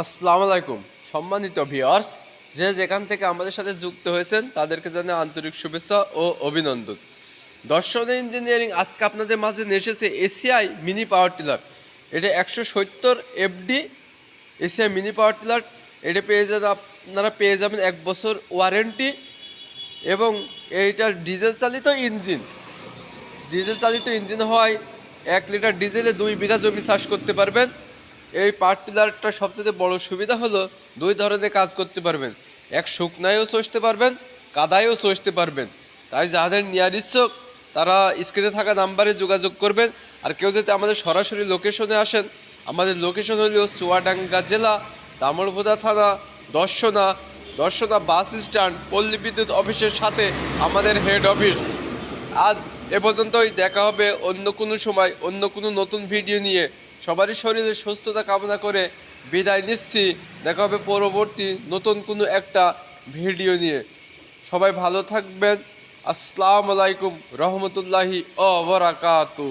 আসসালামু আলাইকুম। সম্মানিত ভিউয়ার্স, যে যেখান থেকে আমাদের সাথে যুক্ত হয়েছেন, তাদেরকে জানাই আন্তরিক শুভেচ্ছা ও অভিনন্দন। দর্শন ইঞ্জিনিয়ারিং, আজকে আপনাদের মাঝে নিয়ে এসেছে এসিআই মিনি পাওয়ার টিলার। এটা একশো সত্তর FD ACI mini power tiller. এটা পেয়ে যাবেন আপনারা পেয়ে যাবেন এক বছর ওয়ারেন্টি এবং এইটার ডিজেল চালিত ইঞ্জিন। ডিজেল চালিত ইঞ্জিন হওয়ায় এক লিটার ডিজেলে দুই বিঘা জমি চাষ করতে পারবেন। এই পাওয়ার টিলারটা সবচেয়ে বড় সুবিধা হলো দুই ধরনের কাজ করতে পারবেন। এক শুকনায়ও চষতে পারবেন, কাদায়ও চষতে পারবেন। তাই যাদের নেওয়ার ইচ্ছুক, তারা স্ক্রিনে থাকা নাম্বারে যোগাযোগ করবেন। আর কেউ যদি আমাদের সরাসরি লোকেশনে আসেন, আমাদের লোকেশন হলো চুয়াডাঙ্গা জেলা দামোড়বোদা থানা, দর্শনা দর্শনা বাস স্ট্যান্ড, পল্লী বিদ্যুৎ অফিসের সাথে আমাদের হেড অফিস। আজ এ পর্যন্তই, দেখা হবে অন্য কোনো সময়, অন্য কোনো নতুন ভিডিও নিয়ে। সবারই শরীরে সুস্থতা কামনা করে বিদায় নিচ্ছি। দেখা হবে পরবর্তী নতুন কোনো একটা ভিডিও নিয়ে। সবাই ভালো থাকবেন। আসসালামু আলাইকুম রহমতুল্লাহি ও বরাকাতু।